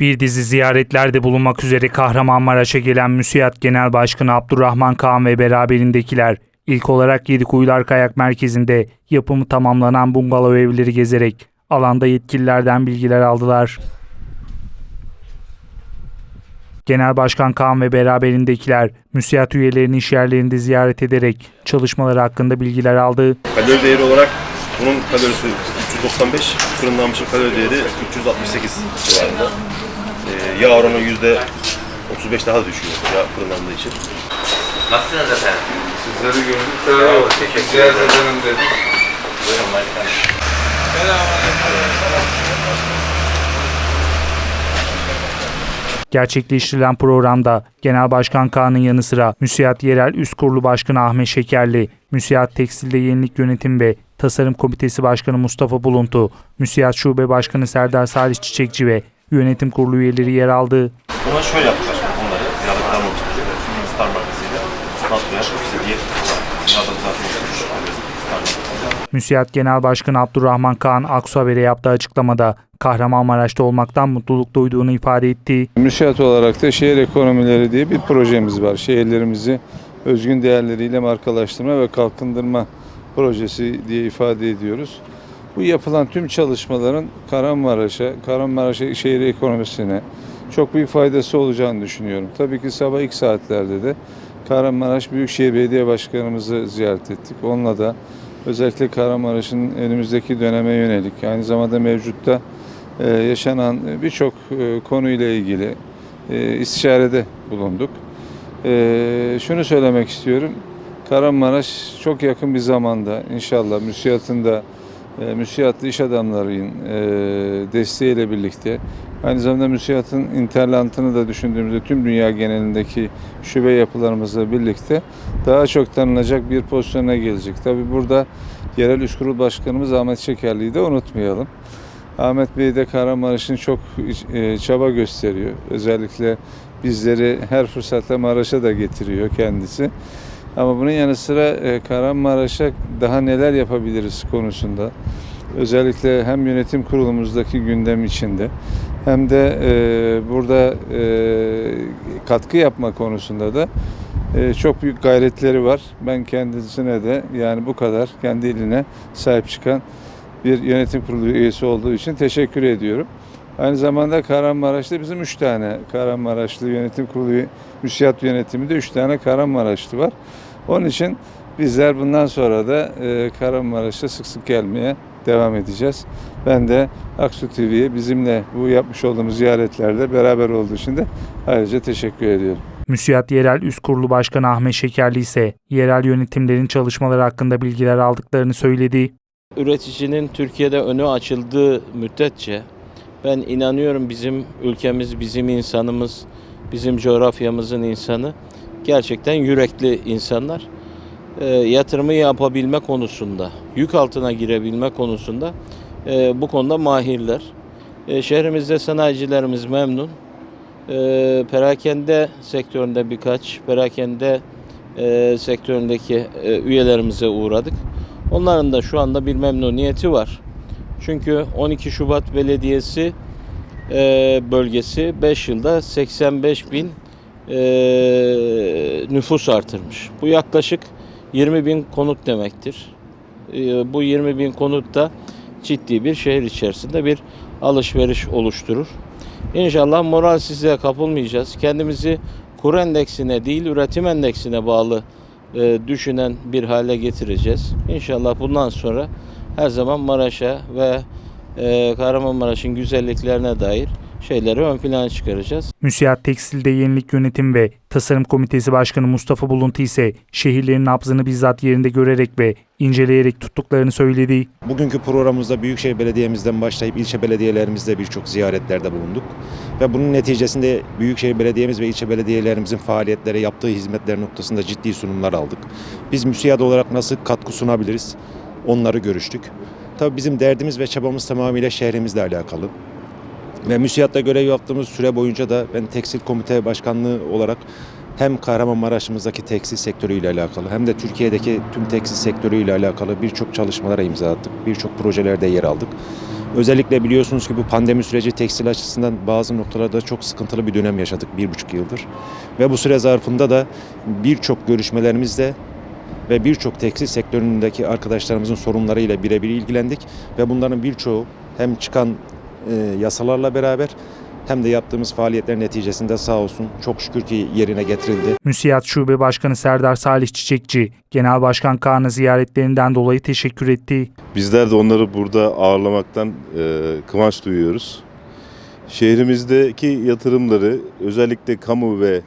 Bir dizi ziyaretlerde bulunmak üzere Kahramanmaraş'a gelen MÜSİAD Genel Başkanı Abdurrahman Kaan ve beraberindekiler ilk olarak Yedikuyular Kayak Merkezi'nde yapımı tamamlanan bungalov evleri gezerek alanda yetkililerden bilgiler aldılar. Genel Başkan Kaan ve beraberindekiler MÜSİAD üyelerinin iş yerlerinde ziyaret ederek çalışmaları hakkında bilgiler aldı. Kalori değeri olarak bunun kalorisi 395, fırınlanmışın kalori değeri 368 civarında. Yağ oranı yüzde 35 daha düşüyor yağ fırınlandığı için. Nasılsınız efendim? Sizleri gördük daha iyi oldu. Teşekkür ederim. dedik. Buyurun başkanım. Gerçekleştirilen programda Genel Başkan Kaan'ın yanı sıra MÜSİAD Yerel Üst Kurulu Başkanı Ahmet Şekerli, MÜSİAD Tekstil'de Yenilik Yönetim ve Tasarım Komitesi Başkanı Mustafa Buluntu, MÜSİAD Şube Başkanı Serdar Salih Çiçekçi ve Yönetim Kurulu üyeleri yer aldı. Buna şöyle başkanım onları. Yağlıklarla oluşturuyor. Star markasıyla. Yağlıklar oluşturmuş. Star markasıyla. MÜSİAD Genel Başkanı Abdurrahman Kaan Aksu Haber'e yaptığı açıklamada Kahramanmaraş'ta olmaktan mutluluk duyduğunu ifade etti. Müsait olarak da şehir ekonomileri diye bir projemiz var. Şehirlerimizi özgün değerleriyle markalaştırma ve kalkındırma projesi diye ifade ediyoruz. Bu yapılan tüm çalışmaların Kahramanmaraş'a, Kahramanmaraş şehir ekonomisine çok büyük faydası olacağını düşünüyorum. Tabii ki sabah ilk saatlerde de Kahramanmaraş Büyükşehir Belediye Başkanımızı ziyaret ettik. Onunla da özellikle Kahramanmaraş'ın önümüzdeki döneme yönelik aynı zamanda mevcutta e, yaşanan birçok e, konuyla ilgili e, istişarede bulunduk. Şunu söylemek istiyorum. Kahramanmaraş çok yakın bir zamanda inşallah müsiyatın da e, müsiyatlı iş adamlarının e, desteğiyle birlikte aynı zamanda müsiyatın interlantını da düşündüğümüzde tüm dünya genelindeki şube yapılarımızla birlikte daha çok tanınacak bir pozisyona gelecek. Tabi burada yerel üst kurul başkanımız Ahmet Şekerli'yi de unutmayalım. Ahmet Bey de Kahramanmaraş'ın çok e, çaba gösteriyor. Özellikle bizleri her fırsatta Maraş'a da getiriyor kendisi. Ama bunun yanı sıra e, Kahramanmaraş'a daha neler yapabiliriz konusunda özellikle hem yönetim kurulumuzdaki gündem içinde hem de e, burada e, katkı yapma konusunda da e, çok büyük gayretleri var. Ben kendisine de yani bu kadar kendi eline sahip çıkan bir yönetim kurulu üyesi olduğu için teşekkür ediyorum. Aynı zamanda Kahramanmaraş'ta bizim üç tane Kahramanmaraşlı yönetim kurulu müsiyat yönetiminde üç tane Kahramanmaraşlı var. Onun için bizler bundan sonra da e, Kahramanmaraş'a sık sık gelmeye devam edeceğiz. Ben de Aksu TV'ye bizimle bu yapmış olduğumuz ziyaretlerde beraber olduğu için de ayrıca teşekkür ediyorum. MÜSİAD Yerel Üst Kurulu Başkanı Ahmet Şekerli ise yerel yönetimlerin çalışmaları hakkında bilgiler aldıklarını söyledi. üreticinin Türkiye'de önü açıldığı müddetçe ben inanıyorum bizim ülkemiz, bizim insanımız, bizim coğrafyamızın insanı gerçekten yürekli insanlar. E, yatırımı yapabilme konusunda, yük altına girebilme konusunda e, bu konuda mahirler. E, şehrimizde sanayicilerimiz memnun. E, perakende sektöründe birkaç, perakende e, sektöründeki e, üyelerimize uğradık. Onların da şu anda bir memnuniyeti var. Çünkü 12 Şubat Belediyesi e, bölgesi 5 yılda 85 bin e, nüfus artırmış. Bu yaklaşık 20 bin konut demektir. E, bu 20 bin konut da ciddi bir şehir içerisinde bir alışveriş oluşturur. İnşallah moralsizliğe kapılmayacağız. Kendimizi kur endeksine değil üretim endeksine bağlı e, düşünen bir hale getireceğiz. İnşallah bundan sonra her zaman Maraş'a ve e, Kahramanmaraş'ın güzelliklerine dair şeyleri ön plana çıkaracağız. MÜSİAD Tekstil'de Yenilik Yönetim ve Tasarım Komitesi Başkanı Mustafa Buluntu ise şehirlerin nabzını bizzat yerinde görerek ve inceleyerek tuttuklarını söyledi. Bugünkü programımızda Büyükşehir Belediye'mizden başlayıp ilçe belediyelerimizde birçok ziyaretlerde bulunduk. Ve bunun neticesinde Büyükşehir Belediye'miz ve ilçe belediyelerimizin faaliyetlere yaptığı hizmetler noktasında ciddi sunumlar aldık. Biz müsiyat olarak nasıl katkı sunabiliriz onları görüştük. Tabii bizim derdimiz ve çabamız tamamıyla şehrimizle alakalı. Ve müsiyatta görev yaptığımız süre boyunca da ben tekstil komite başkanlığı olarak hem Kahramanmaraş'ımızdaki tekstil sektörüyle alakalı hem de Türkiye'deki tüm tekstil sektörüyle alakalı birçok çalışmalara imza attık. Birçok projelerde yer aldık. Özellikle biliyorsunuz ki bu pandemi süreci tekstil açısından bazı noktalarda çok sıkıntılı bir dönem yaşadık bir buçuk yıldır. Ve bu süre zarfında da birçok görüşmelerimizde ve birçok tekstil sektöründeki arkadaşlarımızın sorunlarıyla birebir ilgilendik. Ve bunların birçoğu hem çıkan e, yasalarla beraber hem de yaptığımız faaliyetler neticesinde sağ olsun çok şükür ki yerine getirildi. Müsiyat Şube Başkanı Serdar Salih Çiçekçi, Genel Başkan Kaan'a ziyaretlerinden dolayı teşekkür etti. Bizler de onları burada ağırlamaktan e, kıvanç duyuyoruz. Şehrimizdeki yatırımları özellikle kamu ve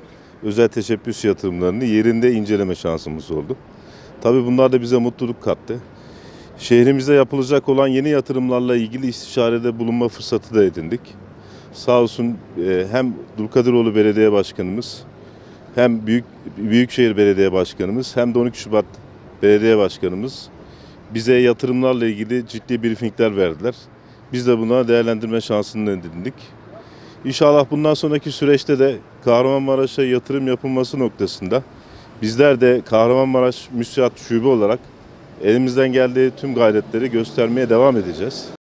özel teşebbüs yatırımlarını yerinde inceleme şansımız oldu. Tabii bunlar da bize mutluluk kattı. Şehrimizde yapılacak olan yeni yatırımlarla ilgili istişarede bulunma fırsatı da edindik. Sağ olsun e, hem Dulkadiroğlu Belediye Başkanımız hem Büyük Büyükşehir Belediye Başkanımız hem de 12 Şubat Belediye Başkanımız bize yatırımlarla ilgili ciddi briefingler verdiler. Biz de buna değerlendirme şansını edindik. İnşallah bundan sonraki süreçte de Kahramanmaraş'a yatırım yapılması noktasında bizler de Kahramanmaraş Müsiat Şube olarak elimizden geldiği tüm gayretleri göstermeye devam edeceğiz.